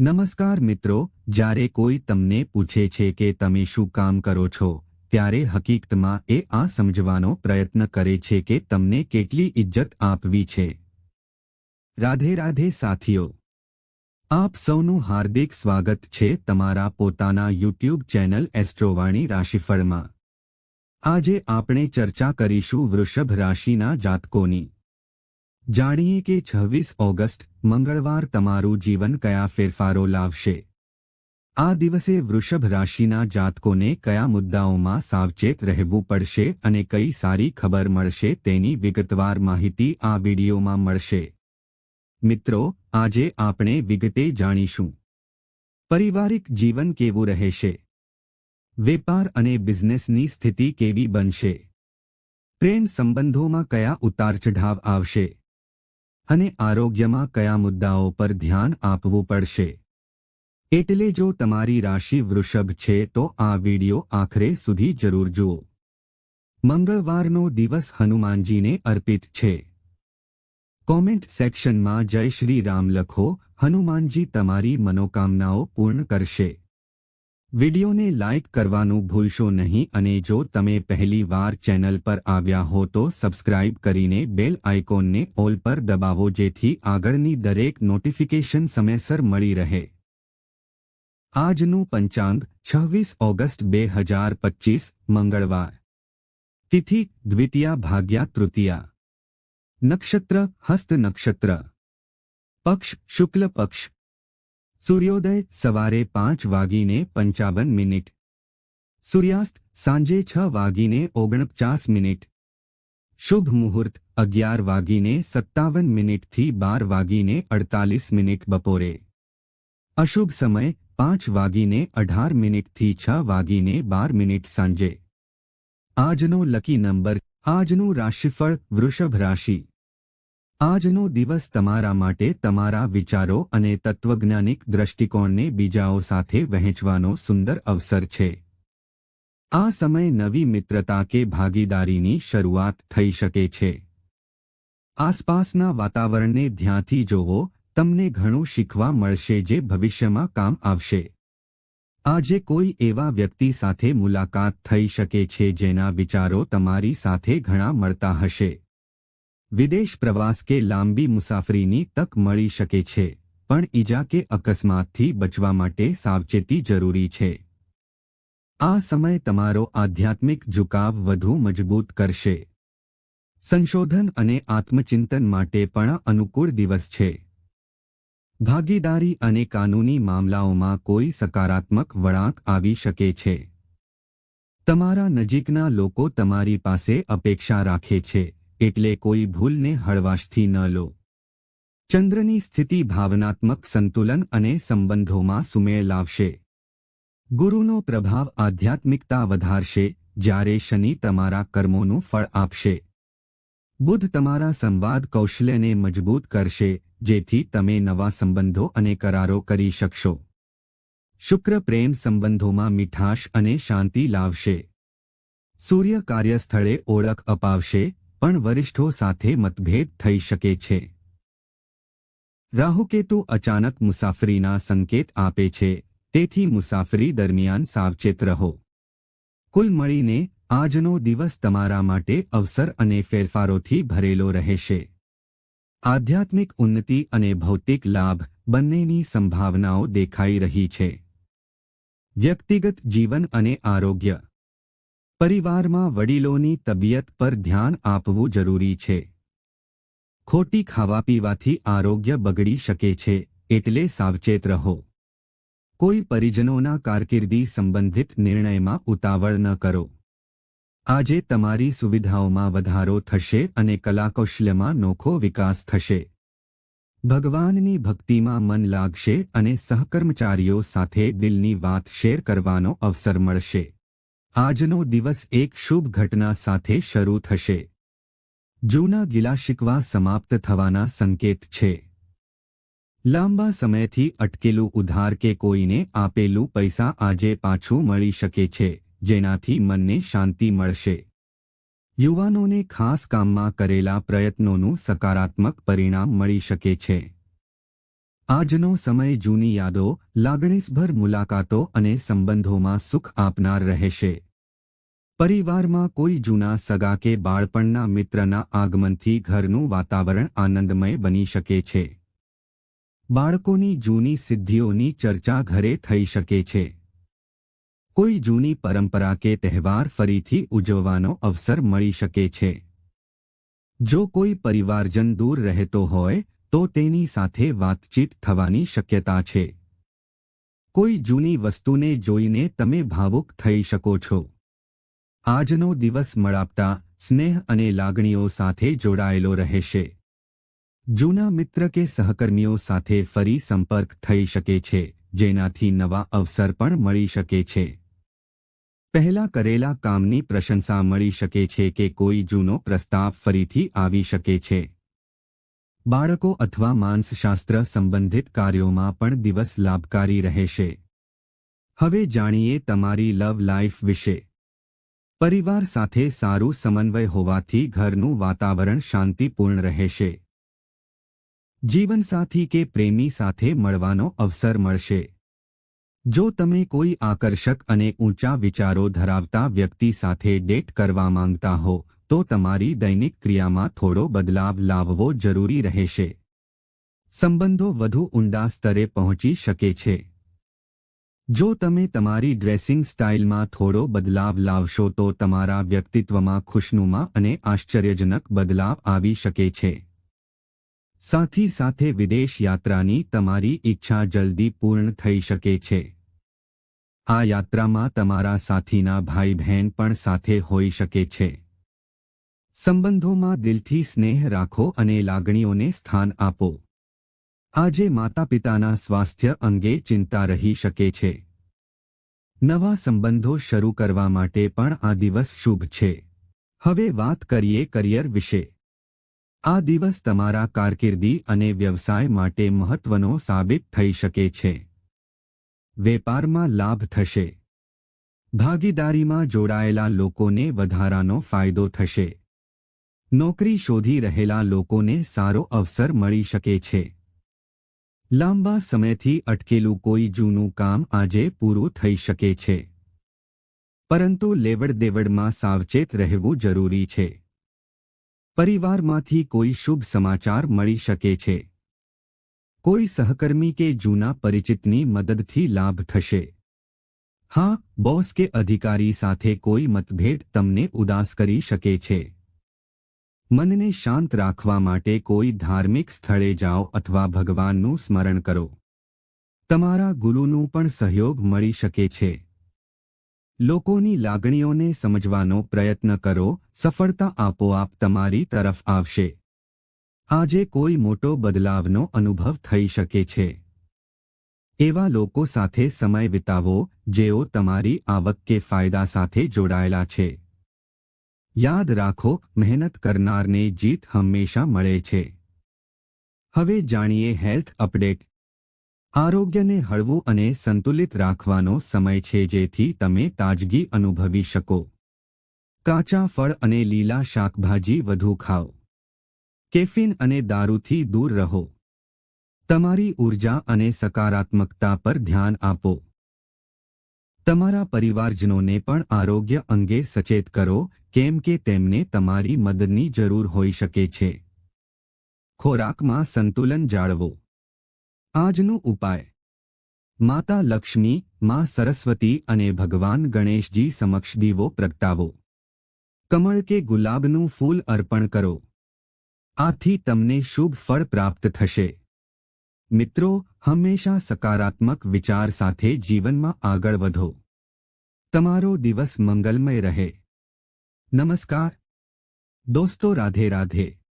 નમસ્કાર મિત્રો, જ્યારે કોઈ તમને પૂછે છે કે તમે શું કામ કરો છો, ત્યારે હકીકતમાં એ આ સમજવાનો પ્રયત્ન કરે છે કે તમને કેટલી ઇજ્જત આપવી છે. રાધે રાધે સાથીઓ, આપ સૌનું હાર્દિક સ્વાગત છે તમારા પોતાના યુટ્યુબ ચેનલ એસ્ટ્રોવાણી રાશિફળમાં. આજે આપણે ચર્ચા કરીશું વૃષભ રાશિના જાતકોની. જાણીએ કે છવ્વીસ ઓગસ્ટ, મંગળવાર તમારું જીવન કયા ફેરફારો લાવશે? આ દિવસે વૃષભ રાશિના જાતકોને કયા મુદ્દાઓમાં સાવચેત રહેવું પડશે અને કઈ સારી ખબર મળશે તેની વિગતવાર માહિતી આ વિડીયોમાં મળશે. મિત્રો, આજે આપણે વિગતે જાણીશું. પારિવારિક જીવન કેવું રહેશે? વેપાર અને બિઝનેસની સ્થિતિ કેવી બનશે? પ્રેમ સંબંધોમાં કયા ઉતાર ચઢાવ આવશે? અને આરોગ્યમાં કયા મુદ્દાઓ પર ધ્યાન આપવું પડશે? એટલે જો તમારી રાશિ વૃષભ છે, તો આ વિડિયો આખરે સુધી જરૂર જુઓ. મંગળવારનો દિવસ હનુમાનજીને અર્પિત છે. કોમેન્ટ સેક્શનમાં જય શ્રી રામ લખો, હનુમાનજી તમારી મનોકામનાઓ પૂર્ણ કરશે. વિડિયોને લાઇક કરવાનું ભૂલશો નહીં અને જો તમે પહેલી વાર ચેનલ પર આવ્યા હો તો સબસ્ક્રાઇબ કરીને બેલ આઇકોનને ઓલ પર દબાવો જેથી આગળની દરેક નોટિફિકેશન સમયસર મળી રહે. આજનું પંચાંગ છવ્વીસ ઓગસ્ટ બે હજાર પચીસ, મંગળવાર. તિથિ દ્વિતીયા ભાગ્યા તૃતીયા. નક્ષત્ર હસ્ત નક્ષત્ર. પક્ષ શુક્લ પક્ષ સૂર્યોદય સવારે પાંચ વાગીને પંચાવન મિનિટ સૂર્યાસ્ત સાંજે છ વાગીને ઓગણપચાસ મિનિટ શુભ મુહૂર્ત અગિયાર વાગીને સત્તાવન મિનિટથી બાર વાગીને અડતાલીસ મિનિટ બપોરે અશુભ સમય પાંચ વાગીને અઢાર મિનિટથી છ વાગીને બાર મિનિટ સાંજે આજનો લકી નંબર આજનું રાશિફળ વૃષભ રાશિ આજનો દિવસ તમારા માટે તમારા વિચારો અને તત્વજ્ઞાનિક દ્રષ્ટિકોણને બીજાઓ સાથે વહેંચવાનો સુંદર અવસર છે. આ સમય નવી મિત્રતા કે ભાગીદારીની શરૂઆત થઈ શકે છે. આસપાસના વાતાવરણને ધ્યાનથી જોવો, તમને ઘણું શીખવા મળશે જે ભવિષ્યમાં કામ આવશે. આજે કોઈ એવા વ્યક્તિ સાથે મુલાકાત થઈ શકે છે જેના વિચારો તમારી સાથે ઘણા મળતા હશે. વિદેશ પ્રવાસ કે લાંબી મુસાફરીની તક મળી શકે છે, પણ ઈજા કે અકસ્માતથી બચવા માટે સાવચેતી જરૂરી છે. આ સમય તમારો આધ્યાત્મિક ઝુકાવ વધુ મજબૂત કરશે. સંશોધન અને આત્મચિંતન માટે પણ અનુકૂળ દિવસ છે. ભાગીદારી અને કાનૂની મામલાઓમાં કોઈ સકારાત્મક વળાંક આવી શકે છે. તમારા નજીકના લોકો તમારી પાસે અપેક્ષા રાખે છે. એટલે કોઈ ભૂલને હળવાશથી ન લો. ચંદ્રની સ્થિતિ ભાવનાત્મક સંતુલન અને સંબંધોમાં સુમેળ લાવશે. ગુરુનો પ્રભાવ આધ્યાત્મિકતા વધારશે, જ્યારે શનિ તમારા કર્મોનું ફળ આપશે. બુધ તમારા સંવાદ કૌશલ્યને મજબૂત કરશે, જેથી તમે નવા સંબંધો અને કરારો કરી શકશો. શુક્ર પ્રેમ સંબંધોમાં મીઠાશ અને શાંતિ લાવશે. સૂર્ય કાર્યસ્થળે ઓળખ અપાવશે પણ વરિષ્ઠો સાથે મતભેદ થઈ શકે છે. રાહુકેતુ અચાનક મુસાફરીના સંકેત આપે છે, તેથી મુસાફરી દરમિયાન સાવચેત રહો. કુલ મળીને, આજનો દિવસ તમારા માટે અવસર અને ફેરફારોથી ભરેલો રહેશે. આધ્યાત્મિક ઉન્નતિ અને ભૌતિક લાભ બંનેની સંભાવનાઓ દેખાઈ રહી છે. વ્યક્તિગત જીવન અને આરોગ્ય. પરિવારમાં વડીલોની તબિયત પર ધ્યાન આપવું જરૂરી છે. ખોટી ખાવા પીવાથી આરોગ્ય બગડી શકે છે, એટલે સાવચેત રહો. કોઈ પરિજનોના કારકિર્દી સંબંધિત નિર્ણયમાં ઉતાવળ ન કરો. આજે તમારી સુવિધાઓમાં વધારો થશે અને કલાકૌશલ્યમાં નોખો વિકાસ થશે. ભગવાનની ભક્તિમાં મન લાગશે અને સહકર્મચારીઓ સાથે દિલની વાત શેર કરવાનો અવસર મળશે. આજનો દિવસ એક શુભ ઘટના સાથે શરૂ થશે. જૂના ગિલા શિકવા સમાપ્ત થવાના સંકેત છે. લાંબા સમયથી અટકેલું ઉધાર કે કોઈને આપેલું પૈસા આજે પાછું મળી શકે છે, જેનાથી મનને શાંતિ મળશે. યુવાનોને ખાસ કામમાં કરેલા પ્રયત્નોનું સકારાત્મક પરિણામ મળી શકે છે. આજનો સમય જૂની યાદો, લાગણીસભર મુલાકાતો અને સંબંધોમાં સુખ આપનાર રહેશે. પરિવારમાં કોઈ જૂના સગા કે બાળપણના મિત્રના આગમનથી ઘરનું વાતાવરણ આનંદમય બની શકે છે. બાળકોની જૂની સિદ્ધિઓની ચર્ચા ઘરે થઈ શકે છે. કોઈ જૂની પરંપરા કે તહેવાર ફરીથી ઉજવવાનો અવસર મળી શકે છે. જો કોઈ પરિવારજન દૂર રહેતો હોય, તો તેની સાથે વાતચીત થવાની શક્યતા છે. કોઈ જૂની વસ્તુને જોઈને તમે ભાવુક થઈ શકો છો. આજનો દિવસ મળાપતા સ્નેહ અને લાગણીઓ સાથે જોડાયેલો રહેશે. જૂના મિત્ર કે સહકર્મીઓ સાથે ફરી સંપર્ક થઈ શકે છે, જેનાથી નવા અવસર પણ મળી શકે છે. પહેલા કરેલા કામની પ્રશંસા મળી શકે છે કે કોઈ જૂનો પ્રસ્તાવ ફરીથી આવી શકે છે. બાળકો અથવા માનસશાસ્ત્ર સંબંધિત કાર્યોમાં પણ દિવસ લાભકારી રહેશે. હવે જાણીએ તમારી લવ લાઈફ વિશે. પરિવાર સાથે સારું સમન્વય હોવાથી ઘરનું વાતાવરણ શાંતિપૂર્ણ રહેશે. જીવનસાથી કે પ્રેમી સાથે મળવાનો અવસર મળશે. જો તમે કોઈ આકર્ષક અને ઊંચા વિચારો ધરાવતા વ્યક્તિ સાથે ડેટ કરવા માંગતા હો, તો તમારી દૈનિક ક્રિયામાં થોડો બદલાવ લાવવો જરૂરી રહેશે. સંબંધો વધુ ઊંડા સ્તરે પહોંચી શકે છે. જો તમે તમારી ડ્રેસિંગ સ્ટાઇલમાં થોડો બદલાવ લાવશો તો તમારા વ્યક્તિત્વમાં ખુશનુમા અને આશ્ચર્યજનક બદલાવ આવી શકે છે. સાથી સાથે વિદેશ યાત્રાની તમારી ઈચ્છા જલ્દી પૂર્ણ થઈ શકે છે. આ યાત્રામાં તમારા સાથીના ભાઈ બહેન પણ સાથે હોઈ શકે છે. સંબંધોમાં દિલથી સ્નેહ રાખો અને લાગણીઓને સ્થાન આપો. આજે માતા પિતાના સ્વાસ્થ્ય અંગે ચિંતા રહી શકે છે. નવા સંબંધો શરૂ કરવા માટે પણ આ દિવસ શુભ છે. હવે વાત કરીએ કરિયર વિશે. આ દિવસ તમારા કારકિર્દી અને વ્યવસાય માટે મહત્વનો સાબિત થઈ શકે છે. વેપારમાં લાભ થશે. ભાગીદારીમાં જોડાયેલા લોકોને વધારાનો ફાયદો થશે. નોકરી શોધી રહેલા લોકોને સારો અવસર મળી શકે છે. લાંબા સમયથી અટકેલું કોઈ જૂનું કામ આજે પૂરું થઈ શકે છે. પરંતુ લેવડ દેવડમાં સાવચેત રહેવું જરૂરી છે. પરિવારમાંથી કોઈ શુભ સમાચાર મળી શકે છે. કોઈ સહકર્મી કે જૂના પરિચિતની મદદથી લાભ થશે. હા, બોસ કે અધિકારી સાથે કોઈ મતભેદ તમને ઉદાસ કરી શકે છે. મનને શાંત રાખવા માટે કોઈ ધાર્મિક સ્થળે જાઓ અથવા ભગવાનનું સ્મરણ કરો. તમારા ગુરુનું પણ સહયોગ મળી શકે છે. લોકોની લાગણીઓને સમજવાનો પ્રયત્ન કરો, સફળતા આપોઆપ તમારી તરફ આવશે. આજે કોઈ મોટો બદલાવનો અનુભવ થઈ શકે છે. એવા લોકો સાથે સમય વિતાવો, જેઓ તમારી આવક કે ફાયદા સાથે જોડાયેલા છે. યાદ રાખો, મહેનત કરનારને જીત હંમેશા મળે છે. હવે જાણીએ હેલ્થ અપડેટ. આરોગ્યને હળવું અને સંતુલિત રાખવાનો સમય છે જેથી તમે તાજગી અનુભવી શકો. કાચા ફળ અને લીલા શાકભાજી વધુ ખાઓ. કેફીન અને દારૂથી દૂર રહો. તમારી ઊર્જા અને સકારાત્મકતા પર ધ્યાન આપો. તમારા પરિવારજનોને પણ આરોગ્ય અંગે સચેત કરો કેમ કે તેમને તમારી મદદની જરૂર હોઈ શકે છે. ખોરાકમાં સંતુલન જાળવો. આજનો ઉપાય. માતા લક્ષ્મી, માં સરસ્વતી અને ભગવાન ગણેશજી સમક્ષ દીવો પ્રગટાવો. કમળ કે ગુલાબનું ફૂલ અર્પણ કરો. આથી તમને શુભ ફળ પ્રાપ્ત થશે. મિત્રો, હંમેશા સકારાત્મક વિચાર સાથે જીવનમાં આગળ વધો. તમારો દિવસ મંગલમય રહે. નમસ્કાર. દોસ્તો રાધે રાધે.